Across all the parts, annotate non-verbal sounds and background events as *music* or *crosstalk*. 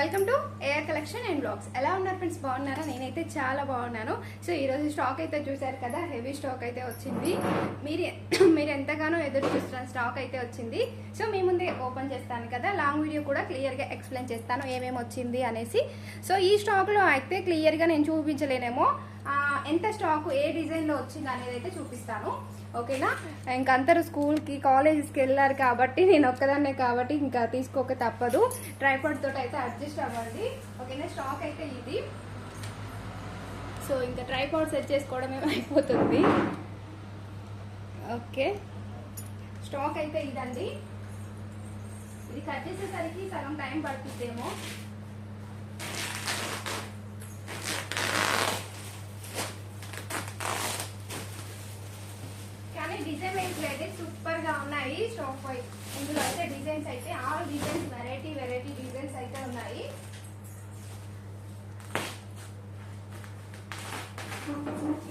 Welcome to air collection and blogs ఎలా ఉన్నారు friends బాగున్నారా? నేనైతే చాలా బాగున్నాను. సో ఈరోజు స్టాక్ అయితే చూసారు కదా హెవీ స్టాక్ అయితే వచ్చింది. మీరు *clears throat* మీరు ఎంతగానో ఎదురు చూస్తున్న స్టాక్ అయితే వచ్చింది. సో మీ ముందే ఓపెన్ చేస్తాను కదా లాంగ్ వీడియో కూడా క్లియర్గా ఎక్స్ప్లెయిన్ చేస్తాను ఏమేమి వచ్చింది అనేసి. సో ఈ స్టాక్లో అయితే క్లియర్గా నేను చూపించలేనేమో. ఎంత స్టాక్ ఏ డిజైన్లో వచ్చింది అనేది అయితే చూపిస్తాను. ఓకేనా? ఇంకా అందరూ స్కూల్కి కాలేజెస్కి వెళ్ళారు కాబట్టి నేను ఒక్కదాన్నే కాబట్టి ఇంకా తీసుకోక తప్పదు. ట్రైపాడ్ తోటి అయితే అడ్జస్ట్ అవ్వండి. ఓకేనా? స్టాక్ అయితే ఇది. సో ఇంకా ట్రైపాడ్ సెట్ చేసుకోవడమే *laughs* అయిపోతుంది. ఓకే. స్టాక్ అయితే ఇదండి. ఇది కట్ చేసేసరికి సగం టైం పడుతుందేమో కానీ డిజైన్ అయితే సూపర్గా ఉన్నాయి. స్టాక్ పై ఇందులో అయితే డిజైన్స్ అయితే all designs variety variety designs అయితే ఉన్నాయి.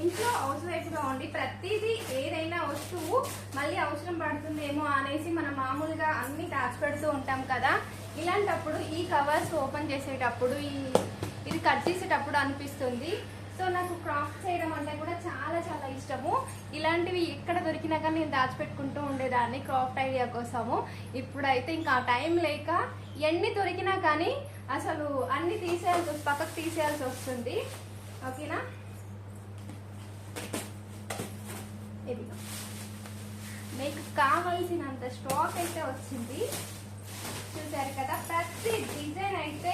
ఇంట్లో హౌస్ వైఫ్గా ఉండి ప్రతిదీ ఏదైనా వస్తువు మళ్ళీ అవసరం పడుతుందేమో అనేసి మనం మామూలుగా అన్ని దాచిపెడుతూ ఉంటాం కదా. ఇలాంటప్పుడు ఈ కవర్స్ ఓపెన్ చేసేటప్పుడు ఈ ఇది కట్ చేసేటప్పుడు అనిపిస్తుంది. సో నాకు క్రాఫ్ట్ చేయడం అంటే కూడా చాలా చాలా ఇష్టము. ఇలాంటివి ఎక్కడ దొరికినా కానీ నేను దాచిపెట్టుకుంటూ ఉండేదాన్ని క్రాఫ్ట్ ఐడియా కోసము. ఇప్పుడైతే ఇంకా టైం లేక ఎన్ని దొరికినా కానీ అసలు అన్ని తీసేయాల్సి వస్తుంది పక్కకు తీసేయాల్సి వస్తుంది. ఓకేనా? ఇది మీకు కావలసినంత స్టాక్ అయితే వచ్చింది. చూసారు కదా? ప్రతి డిజైన్ అయితే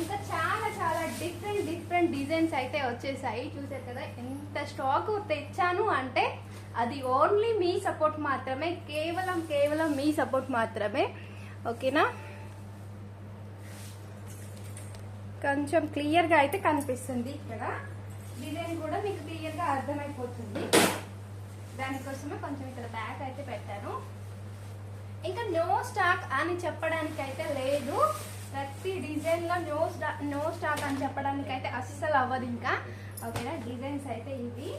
ఇంకా చాలా చాలా డిఫరెంట్ డిఫరెంట్ డిజైన్స్ అయితే వచ్చేసాయి. చూసారు కదా ఎంత స్టాక్ తెచ్చాను అంటే అది ఓన్లీ మీ సపోర్ట్ మాత్రమే కేవలం కేవలం మీ సపోర్ట్ మాత్రమే. ఓకేనా? కొంచెం క్లియర్గా అయితే కనిపిస్తుంది ఇక్కడ. డిజైన్ కూడా మీకు క్లియర్గా అర్థమైపోతుంది. దానికోసమే కొంచెం ఇక్కడ బ్యాక్ అయితే పెట్టాను. ఇంకా నో స్టాక్ అని చెప్పడానికి అయితే లేదు. ప్రతి డిజైన్లో నో స్టా నో స్టాక్ అని చెప్పడానికి అయితే అస్సలు అవ్వదు ఇంకా. ఓకేనా? డిజైన్స్ అయితే ఇవి.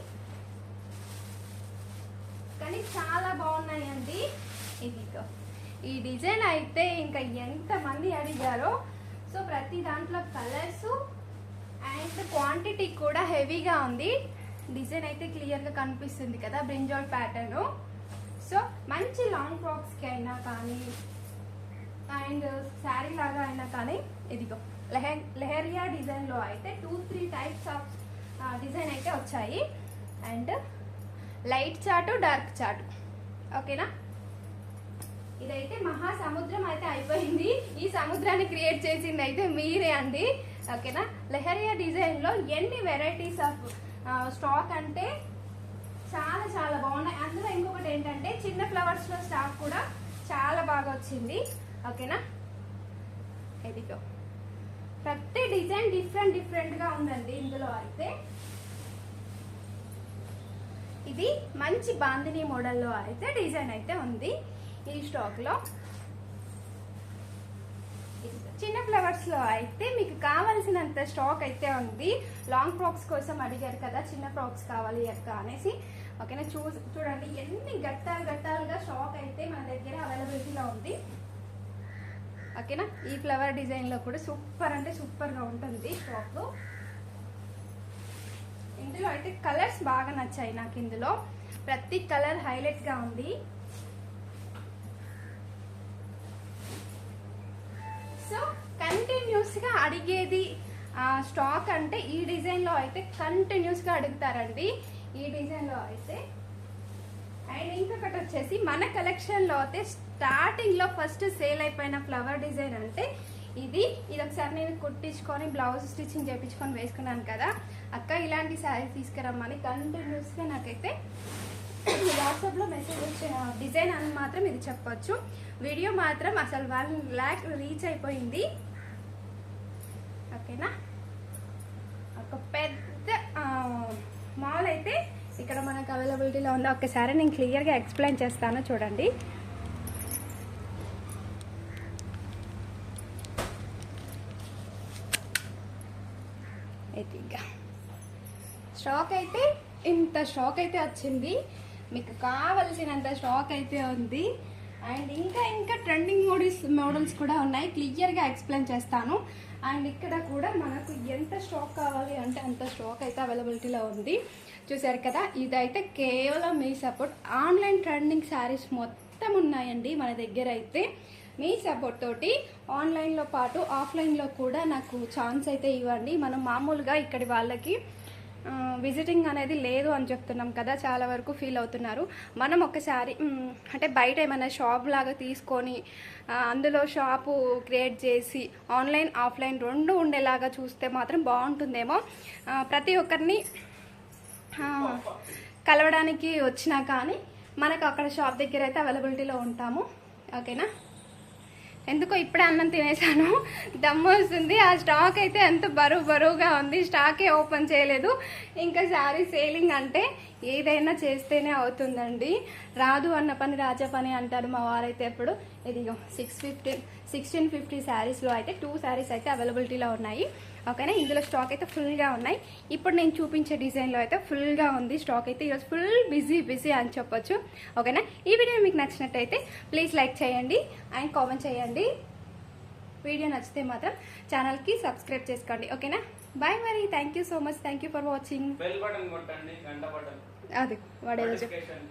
కానీ చాలా బాగున్నాయండి ఇదిగో. ఈ డిజైన్ అయితే ఇంకా ఎంతమంది అడిగారో. సో ప్రతి దాంట్లో కలర్స్ అండ్ క్వాంటిటీ కూడా హెవీగా ఉంది. డిజైన్ అయితే క్లియర్గా కనిపిస్తుంది కదా బ్రింజాల్ ప్యాటర్ను. సో మంచి లాంగ్ ఫ్రాక్స్కి అయినా కానీ అండ్ శారీ uh, లాగా అయినా కానీ ఇదిగో లెహ లెహరియా డిజైన్లో అయితే two three types of design అయితే వచ్చాయి. అండ్ లైట్ చాటు డార్క్ చాటు. ఓకేనా? ఇదైతే మహాసముద్రం అయితే అయిపోయింది. ఈ సముద్రాన్ని క్రియేట్ చేసింది అయితే మీరే అండి. ఓకేనా? లెహరియా డిజైన్లో ఎన్ని వెరైటీస్ ఆఫ్ స్టాక్ అంటే చాలా చాలా బాగున్నాయి. అందులో ఇంకొకటి ఏంటంటే చిన్న ఫ్లవర్స్లో స్టాక్ కూడా చాలా బాగా వచ్చింది. ఓకేనా? ఎదిగో ప్రతి డిజైన్ డిఫరెంట్ డిఫరెంట్గా ఉందండి ఇందులో అయితే. ఇది మంచి బాందిని మోడల్లో అయితే డిజైన్ అయితే ఉంది ఈ స్టాక్లో. చిన్న ఫ్లవర్స్లో అయితే మీకు కావాల్సినంత స్టాక్ అయితే ఉంది. లాంగ్ ఫ్రాక్స్ కోసం అడిగారు కదా చిన్న ఫ్రాక్స్ కావాలి అక్క అనేసి. ఓకేనా చూ చూడండి ఎన్ని గట్టాలు గట్టాలుగా స్టాక్ అయితే మన దగ్గర అవైలబిలిటీలో ఉంది. ఓకేనా ఈ ఫ్లవర్ డిజైన్లో కూడా సూపర్ అంటే సూపర్గా ఉంటుంది స్టాక్. ఇందులో అయితే కలర్స్ బాగా నచ్చాయి నాకు ఇందులో. ప్రతి కలర్ హైలైట్గా ఉంది. కంటిన్యూస్గా అడిగేది స్టాక్ అంటే ఈ డిజైన్లో అయితే కంటిన్యూస్గా అడుగుతారండి. ఈ డిజైన్లో అయితే. అండ్ ఇంకొకటి వచ్చేసి మన కలెక్షన్లో అయితే స్టార్టింగ్లో ఫస్ట్ సేల్ అయిపోయిన ఫ్లవర్ డిజైన్ అంటే ఇది. ఇది ఒకసారి నేను కుట్టించుకొని బ్లౌజ్ స్టిచ్చింగ్ చేయించుకొని వేసుకున్నాను కదా. అక్క ఇలాంటి శారీ తీసుకురమ్మని కంటిన్యూస్గా నాకైతే వాట్సాప్లో మెసేజ్ వచ్చిన డిజైన్ అని మాత్రం ఇది చెప్పొచ్చు. వీడియో మాత్రం అసలు వన్ ల్యాక్ రీచ్ అయిపోయింది. ఓకేనా? ఒక పెద్ద మాల్ అయితే ఇక్కడ మనకు అవైలబిలిటీలో ఉంది. ఒక్కసారి నేను క్లియర్గా ఎక్స్ప్లెయిన్ చేస్తాను చూడండి. ఇదిగా స్టాక్ అయితే ఇంత స్టాక్ అయితే వచ్చింది. మీకు కావలసినంత స్టాక్ అయితే ఉంది. అండ్ ఇంకా ఇంకా ట్రెండింగ్ మోడల్స్ మోడల్స్ కూడా ఉన్నాయి. క్లియర్గా ఎక్స్ప్లెయిన్ చేస్తాను. అండ్ ఇక్కడ కూడా మనకు ఎంత స్టాక్ కావాలి అంటే అంత స్టాక్ అయితే అవైలబిలిటీలో ఉంది. చూసారు కదా? ఇదైతే కేవలం మీ సపోర్ట్ ఆన్లైన్ ట్రెండింగ్ శారీస్ మొత్తం ఉన్నాయండి మన దగ్గర అయితే. మీ సపోర్ట్ తోటి ఆన్లైన్లో పాటు ఆఫ్లైన్లో కూడా నాకు ఛాన్స్ అయితే ఇవ్వండి. మనం మామూలుగా ఇక్కడి వాళ్ళకి విజిటింగ్ అనేది లేదు అని చెప్తున్నాం కదా చాలా వరకు ఫీల్ అవుతున్నారు. మనం ఒకసారి అంటే బయట ఏమైనా షాప్ లాగా తీసుకొని అందులో షాపు క్రియేట్ చేసి ఆన్లైన్ ఆఫ్లైన్ రెండు ఉండేలాగా చూస్తే మాత్రం బాగుంటుందేమో. ప్రతి ఒక్కరిని కలవడానికి వచ్చినా కానీ మనకు అక్కడ షాప్ దగ్గర అయితే అవైలబిలిటీలో ఉంటాము. ఓకేనా ఎందుకో ఇప్పుడే అన్నం తినేసాను దమ్ము వస్తుంది. ఆ స్టాక్ అయితే ఎంత బరువు బరువుగా ఉంది. స్టాకే ఓపెన్ చేయలేదు. ఇంకా శారీ సేలింగ్ అంటే ఏదైనా చేస్తేనే అవుతుందండి. రాదు అన్న పని రాజా పని అంటారు మా వారైతే ఎప్పుడు. ఇదిగో సిక్స్ ఫిఫ్టీ సిక్స్టీన్ ఫిఫ్టీ శారీస్లో అయితే టూ శారీస్ అయితే అవైలబిలిటీలో ఉన్నాయి. ఓకేనా ఇందులో స్టాక్ అయితే ఫుల్గా ఉన్నాయి. ఇప్పుడు నేను చూపించే డిజైన్లో అయితే ఫుల్గా ఉంది. స్టాక్ అయితే ఈరోజు ఫుల్ బిజీ బిజీ అని చెప్పొచ్చు. ఓకేనా ఈ వీడియో మీకు నచ్చినట్టయితే ప్లీజ్ లైక్ చేయండి అండ్ కామెంట్ చేయండి. వీడియో నచ్చితే మాత్రం ఛానల్కి సబ్స్క్రైబ్ చేసుకోండి. ఓకేనా బాయ్ మరి. Thank you so much thank you for watching అది వాడేదో నోటిఫికేషన్